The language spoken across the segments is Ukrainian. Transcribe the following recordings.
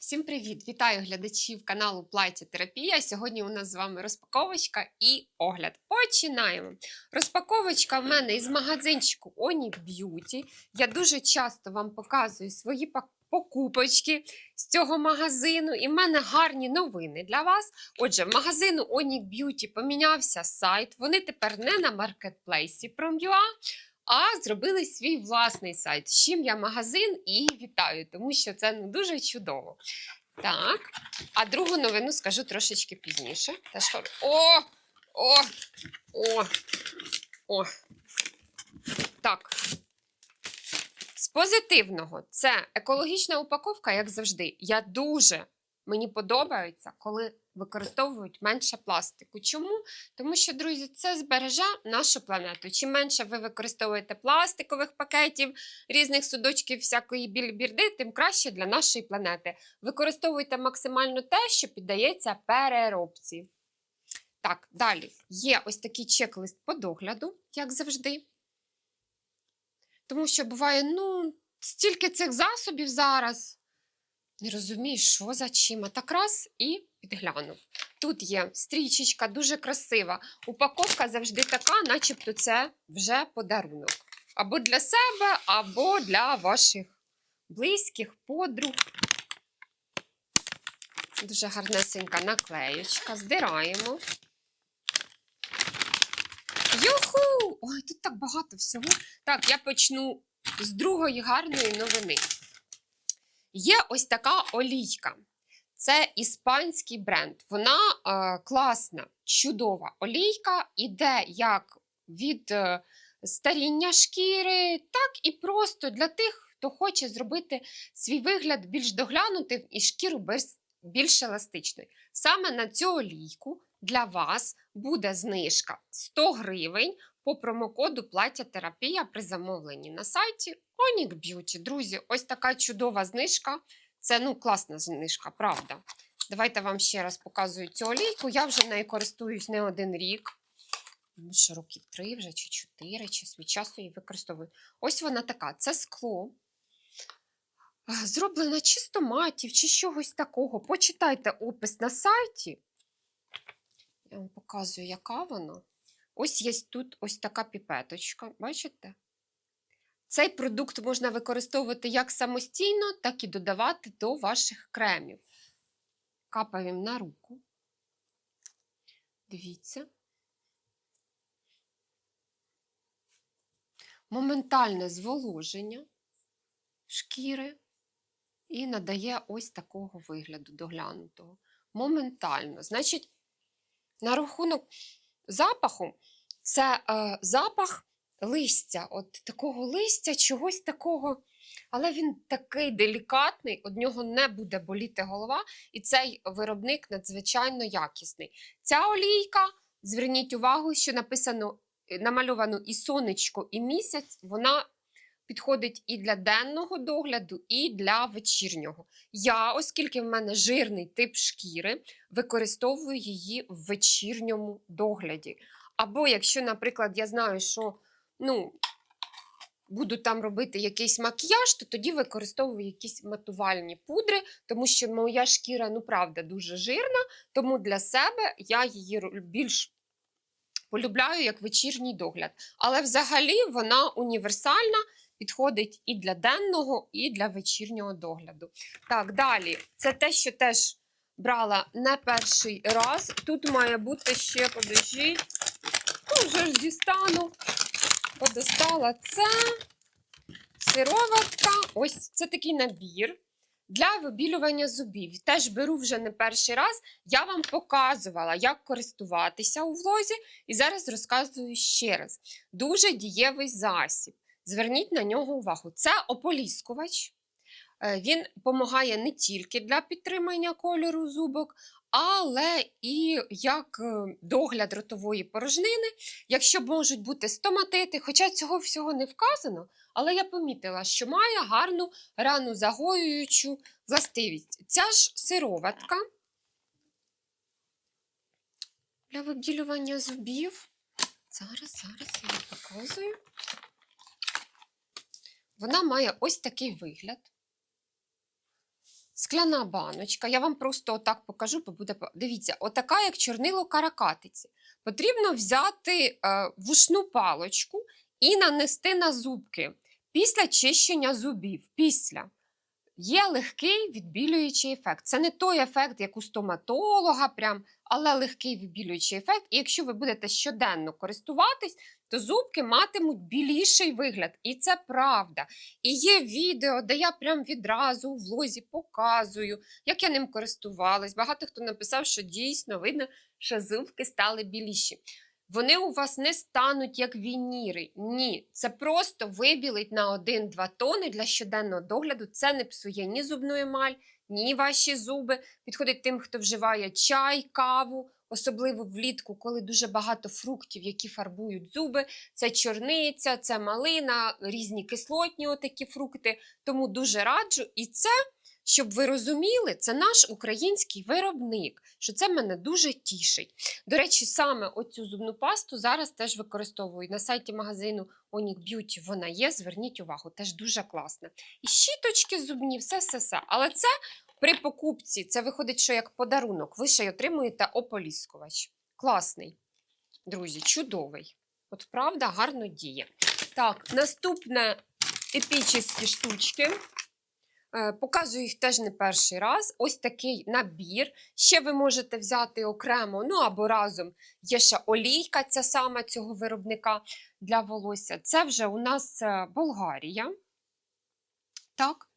Всім привіт! Вітаю глядачів каналу Плаття Терапія. Сьогодні у нас з вами розпаковочка і огляд. Починаємо. Розпаковочка в мене із магазинчику Oni Beauty. Я дуже часто вам показую свої покупочки з цього магазину, і в мене гарні новини для вас. Отже, в магазину Oni Beauty помінявся сайт. Вони тепер не на маркетплейсі Prom.ua, а зробили свій власний сайт. З чим я магазин і вітаю, тому що це ну, дуже чудово. Так, а другу новину скажу трошечки пізніше. Теж хор- О! О! О! О! Так. З позитивного це екологічна упаковка, як завжди. Я дуже мені подобається, коли використовують менше пластику. Чому? Тому що, друзі, це збереже нашу планету. Чим менше ви використовуєте пластикових пакетів, різних судочків, всякої біль-бірди, тим краще для нашої планети. Використовуйте максимально те, що піддається переробці. Так, далі є ось такий чек-лист по догляду, як завжди. Тому що буває, ну, стільки цих засобів зараз. Не розумієш, що за чим. А так раз і підглянув. Тут є стрічечка, дуже красива. Упаковка завжди така, начебто це вже подарунок. Або для себе, або для ваших близьких, подруг. Дуже гарнесенька наклеючка. Здираємо. Юху! Ой, тут так багато всього. Так, я почну з другої гарної новини. Є ось така олійка. Це іспанський бренд. Вона е, класна, чудова олійка. Іде як від е, старіння шкіри, так і просто для тих, хто хоче зробити свій вигляд більш доглянутим і шкіру без, більш еластичною. Саме на цю олійку для вас буде знижка 100 гривень по промокоду плаття терапія при замовленні на сайті Onic Beauty. Друзі, ось така чудова знижка. Це ну класна знижка, правда. Давайте вам ще раз показую цю олійку. Я вже нею користуюсь не один рік. Ну, що років три вже чи чотири, чи свій часу її використовую. Ось вона така: це скло. Зроблена чи з чи чогось такого. Почитайте опис на сайті. Я вам показую, яка вона. Ось є тут ось така піпеточка. Бачите? Цей продукт можна використовувати як самостійно, так і додавати до ваших кремів. Капаємо на руку. Дивіться. Моментальне зволоження шкіри і надає ось такого вигляду доглянутого. Моментально. Значить, на рахунок запаху, це е, запах листя, от такого листя, чогось такого. Але він такий делікатний, од нього не буде боліти голова, і цей виробник надзвичайно якісний. Ця олійка, зверніть увагу, що написано, намальовано і сонечко, і місяць, вона підходить і для денного догляду, і для вечірнього. Я, оскільки в мене жирний тип шкіри, використовую її в вечірньому догляді. Або якщо, наприклад, я знаю, що ну, буду там робити якийсь макіяж, то тоді використовую якісь матувальні пудри, тому що моя шкіра, ну правда, дуже жирна, тому для себе я її більш полюбляю як вечірній догляд. Але взагалі вона універсальна, підходить і для денного, і для вечірнього догляду. Так, далі, це те, що теж брала не перший раз. Тут має бути ще, подождіть, ну, вже ж дістану подостала це сироватка. Ось це такий набір для вибілювання зубів. Теж беру вже не перший раз. Я вам показувала, як користуватися у влозі, і зараз розказую ще раз. Дуже дієвий засіб. Зверніть на нього увагу. Це ополіскувач. Е, Він допомагає не тільки для підтримання кольору зубок, але і як е, догляд ротової порожнини, якщо можуть бути стоматити, хоча цього всього не вказано, але я помітила, що має гарну рану загоюючу властивість. Ця ж сироватка для вибілювання зубів. Зараз, зараз я показую. Вона має ось такий вигляд. скляна баночка. Я вам просто отак покажу, бо буде. Дивіться, отака, як чорнило каракатиці. Потрібно взяти е, вушну палочку і нанести на зубки після чищення зубів. Після. Є легкий відбілюючий ефект. Це не той ефект, як у стоматолога, прям, але легкий відбілюючий ефект. І якщо ви будете щоденно користуватись, то зубки матимуть біліший вигляд. І це правда. І є відео, де я прям відразу у влозі показую, як я ним користувалась. Багато хто написав, що дійсно видно, що зубки стали біліші. Вони у вас не стануть як вініри. Ні, це просто вибілить на 1-2 тони для щоденного догляду. Це не псує ні зубну емаль, ні ваші зуби. Підходить тим, хто вживає чай, каву, особливо влітку, коли дуже багато фруктів, які фарбують зуби. Це чорниця, це малина, різні кислотні отакі фрукти. Тому дуже раджу. І це, щоб ви розуміли, це наш український виробник, що це мене дуже тішить. До речі, саме оцю зубну пасту зараз теж використовую. На сайті магазину Onic Beauty вона є. Зверніть увагу, теж дуже класна. І щіточки зубні, все, все, все. Але це при покупці, це виходить, що як подарунок. Ви ще й отримуєте ополіскувач. Класний, друзі, чудовий. От правда, гарно діє. Так, наступне епічні штучки. Е, Показую їх теж не перший раз. Ось такий набір. Ще ви можете взяти окремо, ну або разом. Є ще олійка, ця сама цього виробника для волосся. Це вже у нас е, Болгарія. Так.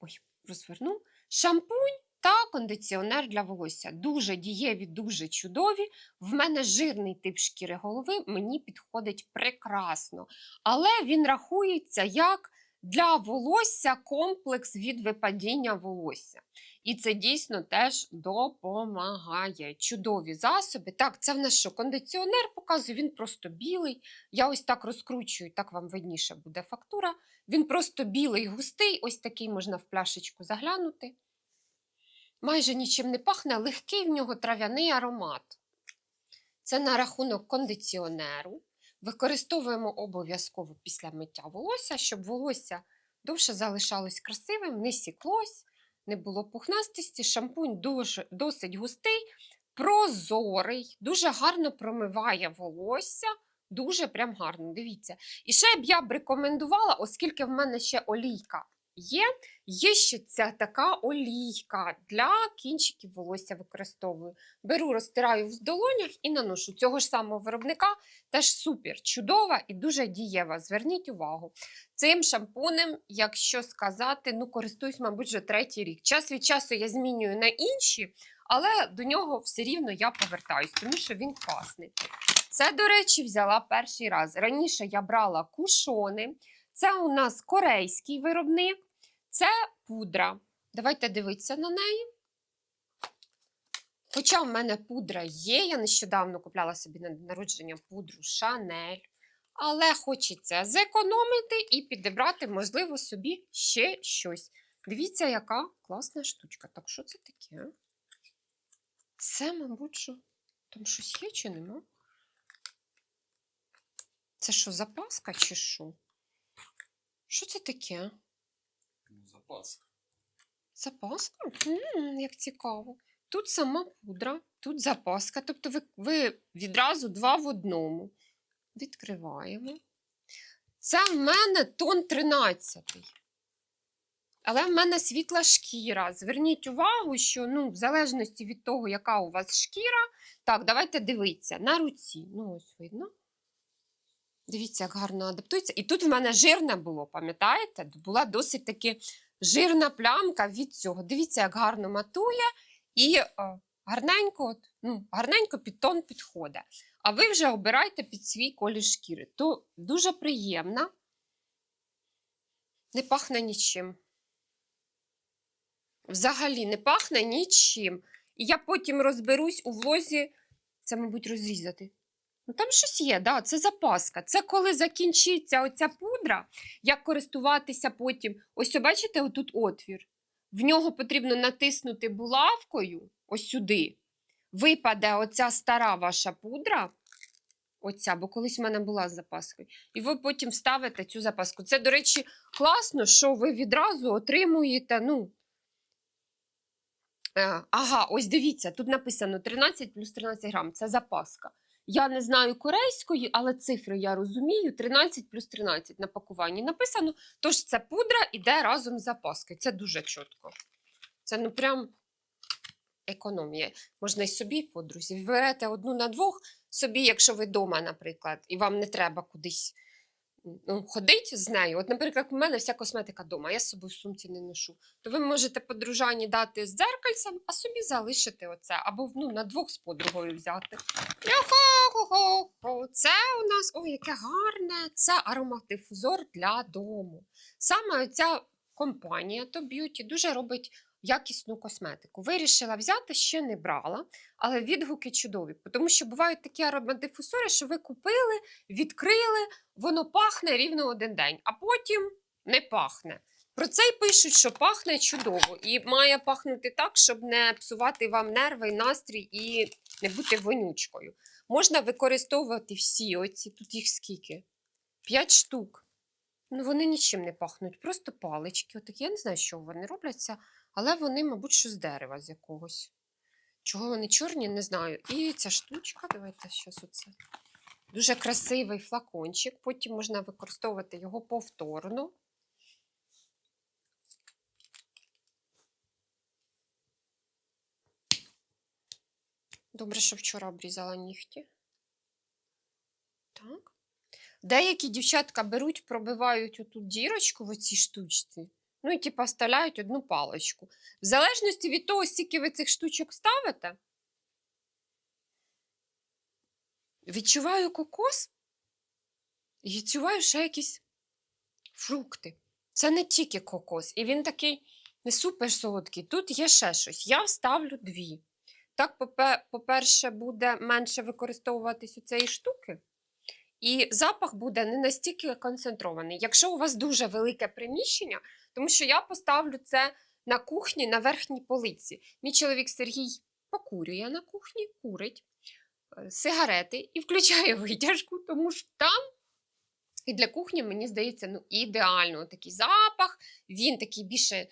Ой, розверну. Шампунь та кондиціонер для волосся. Дуже дієві, дуже чудові. В мене жирний тип шкіри голови, мені підходить прекрасно. Але він рахується як для волосся комплекс від випадіння волосся. І це дійсно теж допомагає. Чудові засоби. Так, це в нас що? Кондиціонер показую, він просто білий. Я ось так розкручую, так вам видніше буде фактура. Він просто білий, густий, ось такий можна в пляшечку заглянути. Майже нічим не пахне, легкий в нього трав'яний аромат. Це на рахунок кондиціонеру. Використовуємо обов'язково після миття волосся, щоб волосся довше залишалось красивим, не сіклось, не було пухнастості. Шампунь дуже, досить густий, прозорий, дуже гарно промиває волосся. Дуже прям гарно, дивіться. І ще б я б рекомендувала, оскільки в мене ще олійка є, є ще ця така олійка для кінчиків волосся використовую. Беру, розтираю в долонях і наношу. Цього ж самого виробника теж супер, чудова і дуже дієва. Зверніть увагу. Цим шампунем, якщо сказати, ну користуюсь, мабуть, вже третій рік. Час від часу я змінюю на інші, але до нього все рівно я повертаюсь, тому що він класний. Це, до речі, взяла перший раз. Раніше я брала кушони. Це у нас корейський виробник, це пудра. Давайте дивитися на неї. Хоча в мене пудра є, я нещодавно купляла собі на народження пудру Шанель. Але хочеться зекономити і підібрати, можливо, собі ще щось. Дивіться, яка класна штучка. Так, що це таке? Це, мабуть, що там щось є чи нема? Це що, запаска чи що? Що це таке? Ну, запаска. Запаска? м як цікаво. Тут сама пудра, тут запаска. Тобто ви, ви відразу два в одному. Відкриваємо. Це в мене тон 13. Але в мене світла шкіра. Зверніть увагу, що ну, в залежності від того, яка у вас шкіра. Так, давайте дивитися на руці. Ну, ось видно. Дивіться, як гарно адаптується. І тут в мене жирне було, пам'ятаєте? Була досить таки жирна плямка від цього. Дивіться, як гарно матує і е, гарненько, от, ну, гарненько під тон підходить. А ви вже обирайте під свій колір шкіри. То дуже приємна, не пахне нічим. Взагалі не пахне нічим. І я потім розберусь у влозі, це, мабуть, розрізати. Ну, там щось є, да, це запаска. Це коли закінчиться оця пудра, як користуватися потім. Ось, бачите, отут отвір. В нього потрібно натиснути булавкою ось сюди. Випаде оця стара ваша пудра. Оця, бо колись в мене була з запаскою. І ви потім ставите цю запаску. Це, до речі, класно, що ви відразу отримуєте ну, Е, ага, ось дивіться, тут написано 13 плюс 13 грам. Це запаска. Я не знаю корейської, але цифри я розумію. 13 плюс 13 на пакуванні написано. Тож це пудра йде разом з запаски. Це дуже чітко. Це ну прям економія. Можна й собі, подрузі. Берете одну на двох, собі, якщо ви вдома, наприклад, і вам не треба кудись ну, ходить з нею. От, наприклад, у мене вся косметика вдома, я з собою в сумці не ношу. То ви можете подружані дати з дзеркальцем, а собі залишити оце, або ну, на двох з подругою взяти. Це у нас, ой, яке гарне, це ароматифузор для дому. Саме ця компанія To Beauty дуже робить якісну косметику. Вирішила взяти, ще не брала, але відгуки чудові. Тому що бувають такі ароматифузори, що ви купили, відкрили, воно пахне рівно один день, а потім не пахне. Про це й пишуть, що пахне чудово і має пахнути так, щоб не псувати вам нерви, настрій і не бути вонючкою. Можна використовувати всі оці, тут їх скільки? П'ять штук. Ну, вони нічим не пахнуть, просто палички. Отакі. Я не знаю, що вони робляться, але вони, мабуть, що з дерева з якогось. Чого вони чорні, не знаю. І ця штучка, давайте щось оце. Дуже красивий флакончик. Потім можна використовувати його повторно. Добре, що вчора обрізала нігті. Так. Деякі дівчатка беруть, пробивають оту дірочку в оцій штучці, ну і типа вставляють одну паличку. В залежності від того, скільки ви цих штучок ставите, відчуваю кокос і відчуваю ще якісь фрукти. Це не тільки кокос, і він такий не супер солодкий. Тут є ще щось. Я вставлю дві. Так, по-перше, буде менше використовуватись у цієї штуки. І запах буде не настільки концентрований. Якщо у вас дуже велике приміщення, тому що я поставлю це на кухні на верхній полиці. Мій чоловік Сергій покурює на кухні, курить е, сигарети і включає витяжку, тому що там і для кухні, мені здається, ну, ідеально такий запах, він такий більше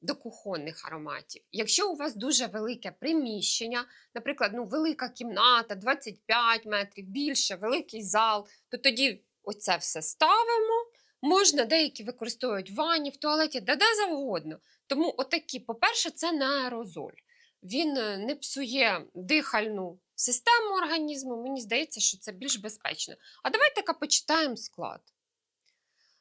до кухонних ароматів. Якщо у вас дуже велике приміщення, наприклад, ну, велика кімната, 25 метрів, більше, великий зал, то тоді оце все ставимо. Можна деякі використовують в ванні, в туалеті, де, де завгодно. Тому отакі, по-перше, це не аерозоль. Він е, не псує дихальну систему організму. Мені здається, що це більш безпечно. А давайте-ка почитаємо склад.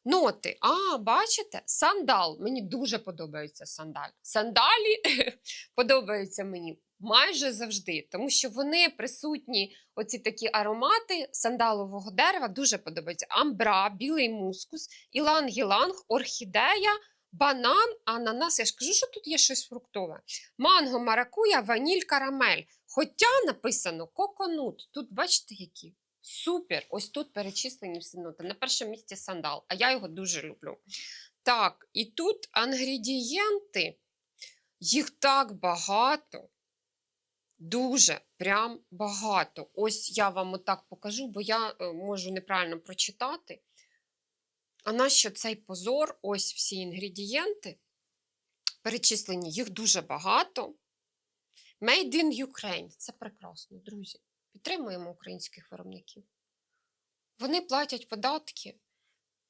Ноти. А, бачите, сандал. Мені дуже подобається сандаль. Сандалі подобаються мені майже завжди, тому що вони присутні, оці такі аромати сандалового дерева, дуже подобаються. Амбра, білий мускус, іланг-іланг, орхідея, банан, ананас. Я ж кажу, що тут є щось фруктове. Манго, маракуя, ваніль, карамель. Хоча написано коконут. Тут бачите, які. Супер! Ось тут перечислені всі ноти. На першому місці сандал, а я його дуже люблю. Так, і тут інгредієнти, їх так багато. Дуже прям багато. Ось я вам отак покажу, бо я е, можу неправильно прочитати. А нащо цей позор? Ось всі інгредієнти. Перечислені, їх дуже багато. Made in Ukraine. Це прекрасно, друзі. Підтримуємо українських виробників. Вони платять податки,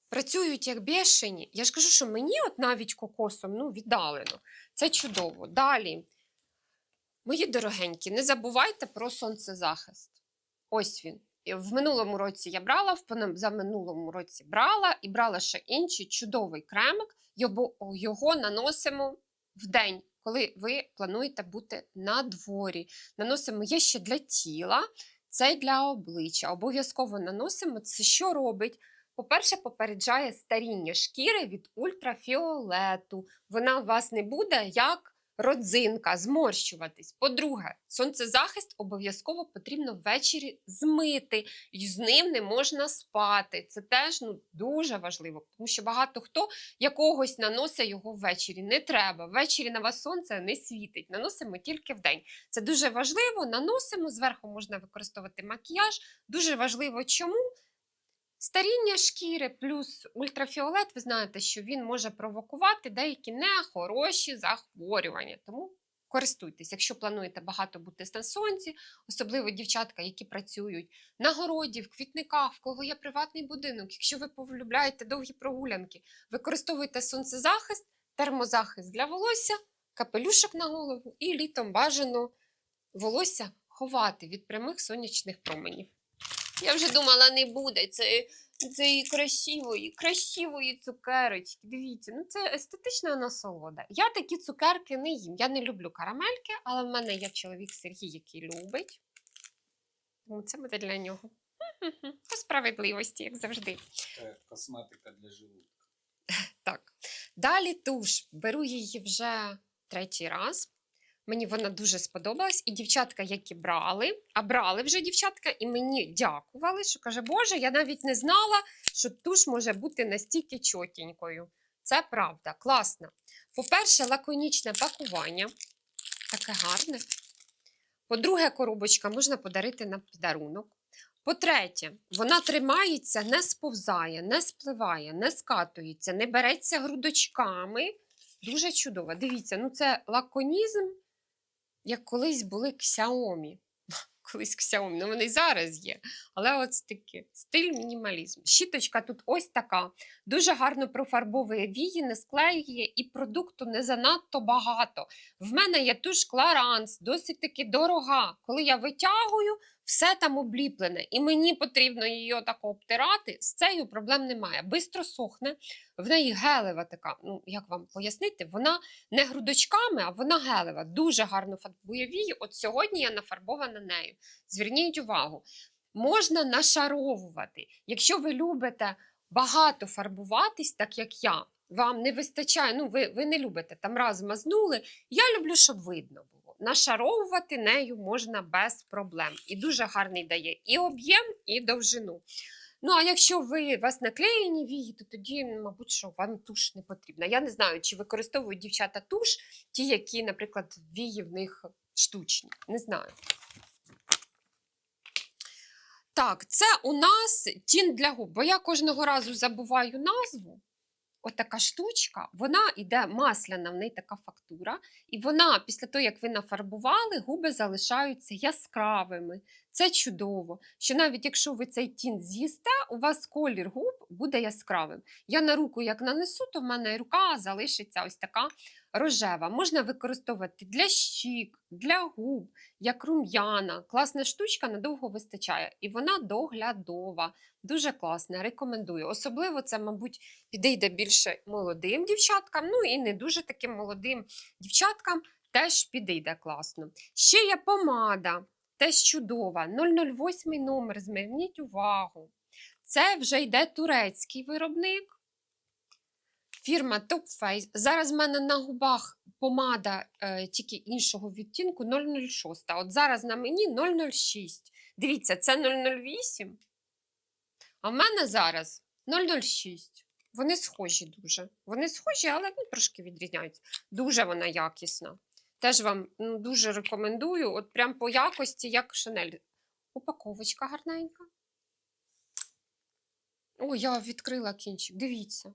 працюють як бешені. Я ж кажу, що мені от навіть кокосом ну, віддалено. Це чудово. Далі. Мої дорогенькі, не забувайте про сонцезахист. Ось він. В минулому році я брала, в за минулому році брала і брала ще інший чудовий кремик. Його, його наносимо в день, коли ви плануєте бути на дворі. Наносимо є ще для тіла, це для обличчя. Обов'язково наносимо. Це що робить? По-перше, попереджає старіння шкіри від ультрафіолету. Вона у вас не буде як родзинка, зморщуватись. По-друге, сонцезахист обов'язково потрібно ввечері змити, і з ним не можна спати. Це теж ну, дуже важливо, тому що багато хто якогось наносить його ввечері. Не треба. Ввечері на вас сонце не світить. Наносимо тільки вдень. Це дуже важливо. Наносимо, зверху можна використовувати макіяж. Дуже важливо чому? Старіння шкіри плюс ультрафіолет, ви знаєте, що він може провокувати деякі нехороші захворювання. Тому Користуйтесь, якщо плануєте багато бути на сонці, особливо дівчатка, які працюють на городі, в квітниках, в кого є приватний будинок. Якщо ви полюбляєте довгі прогулянки, використовуйте сонцезахист, термозахист для волосся, капелюшок на голову і літом бажано волосся ховати від прямих сонячних променів. Я вже думала, не буде цієї, цієї красивої, красивої цукерочки. Дивіться, ну це естетична насолода. Я такі цукерки не їм. Я не люблю карамельки, але в мене є чоловік Сергій, який любить. Тому це буде для нього. По справедливості, як завжди. Це косметика для желудка. Так. Далі туш. Беру її вже третій раз. Мені вона дуже сподобалась. І дівчатка, які брали, а брали вже дівчатка, і мені дякували, що каже, Боже, я навіть не знала, що туш може бути настільки чотенькою. Це правда, класно. По-перше, лаконічне пакування. Таке гарне. По-друге, коробочка можна подарити на подарунок. По-третє, вона тримається, не сповзає, не спливає, не скатується, не береться грудочками. Дуже чудово. Дивіться, ну це лаконізм, як колись були Xiaomi. Колись Xiaomi, ну вони зараз є. Але от таки стиль мінімалізм. Щіточка тут ось така. Дуже гарно профарбовує вії, не склеює і продукту не занадто багато. В мене є туш Кларанс, досить таки дорога. Коли я витягую, все там обліплене, і мені потрібно її отако обтирати. З цією проблем немає. Бистро сохне. В неї гелева така. Ну як вам пояснити, вона не грудочками, а вона гелева. Дуже гарно фарбує. От сьогодні я нафарбована нею. Зверніть увагу, можна нашаровувати. Якщо ви любите багато фарбуватись, так як я. Вам не вистачає, ну ви, ви не любите там раз мазнули. Я люблю, щоб видно було. Нашаровувати нею можна без проблем. І дуже гарний дає і об'єм, і довжину. Ну, а якщо ви вас наклеєні вії, то тоді, мабуть, що вам туш не потрібна. Я не знаю, чи використовують дівчата туш, ті, які, наприклад, вії в них штучні. Не знаю. Так, це у нас тін для губ, бо я кожного разу забуваю назву. Отака штучка, вона йде масляна, в неї така фактура, і вона, після того, як ви нафарбували, губи залишаються яскравими. Це чудово. Що навіть якщо ви цей тін з'їсте, у вас колір губ буде яскравим. Я на руку як нанесу, то в мене рука залишиться ось така рожева. Можна використовувати для щік, для губ, як рум'яна. Класна штучка надовго вистачає. І вона доглядова. Дуже класна, рекомендую. Особливо це, мабуть, підійде більше молодим дівчаткам, ну і не дуже таким молодим дівчаткам теж підійде класно. Ще є помада, теж чудова. 008 номер, зверніть увагу. Це вже йде турецький виробник. Фірма Top Face. Зараз в мене на губах помада е, тільки іншого відтінку 006. От зараз на мені 006. Дивіться, це 008. А в мене зараз 006. Вони схожі дуже. Вони схожі, але ну, трошки відрізняються. Дуже вона якісна. Теж вам ну, дуже рекомендую. От прям по якості, як Шанель. Упаковочка гарненька. О, я відкрила кінчик. Дивіться.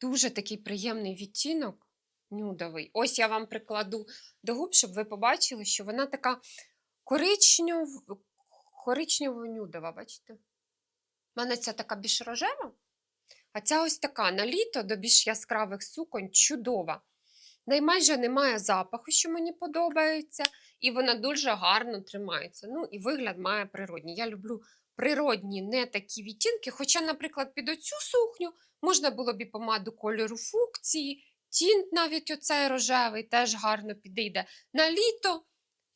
Дуже такий приємний відтінок. Нюдовий. Ось я вам прикладу до губ, щоб ви побачили, що вона така коричнев... коричнево-нюдова, бачите? У мене ця така більш рожева, а ця ось така на літо до більш яскравих суконь чудова. Наймайже немає запаху, що мені подобається, і вона дуже гарно тримається. Ну, і вигляд має природній. Я люблю природні, не такі відтінки. Хоча, наприклад, під оцю сукню можна було б і помаду кольору фукції, тінт навіть оцей рожевий теж гарно підійде. На літо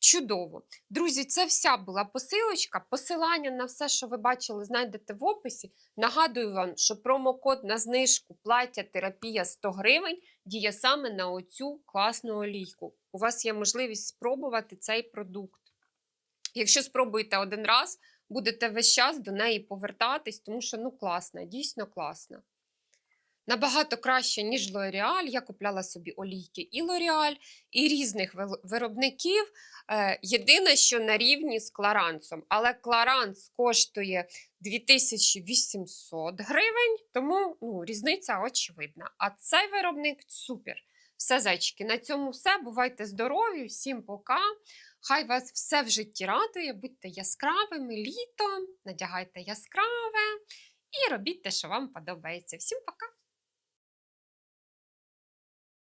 чудово. Друзі, це вся була посилочка. Посилання на все, що ви бачили, знайдете в описі. Нагадую вам, що промокод на знижку плаття терапія 100 гривень діє саме на оцю класну олійку. У вас є можливість спробувати цей продукт. Якщо спробуєте один раз, будете весь час до неї повертатись, тому що ну класна, дійсно класна. Набагато краще, ніж L'Oreal. Я купляла собі олійки і L'Oreal, і різних виробників. Е, Єдине, що на рівні з Кларансом. Але Кларанс коштує 2800 гривень, тому ну, різниця очевидна. А цей виробник супер. Все, зайчики, на цьому все. Бувайте здорові, всім пока. Хай вас все в житті радує, будьте яскравими літом, надягайте яскраве і робіть те, що вам подобається. Всім пока!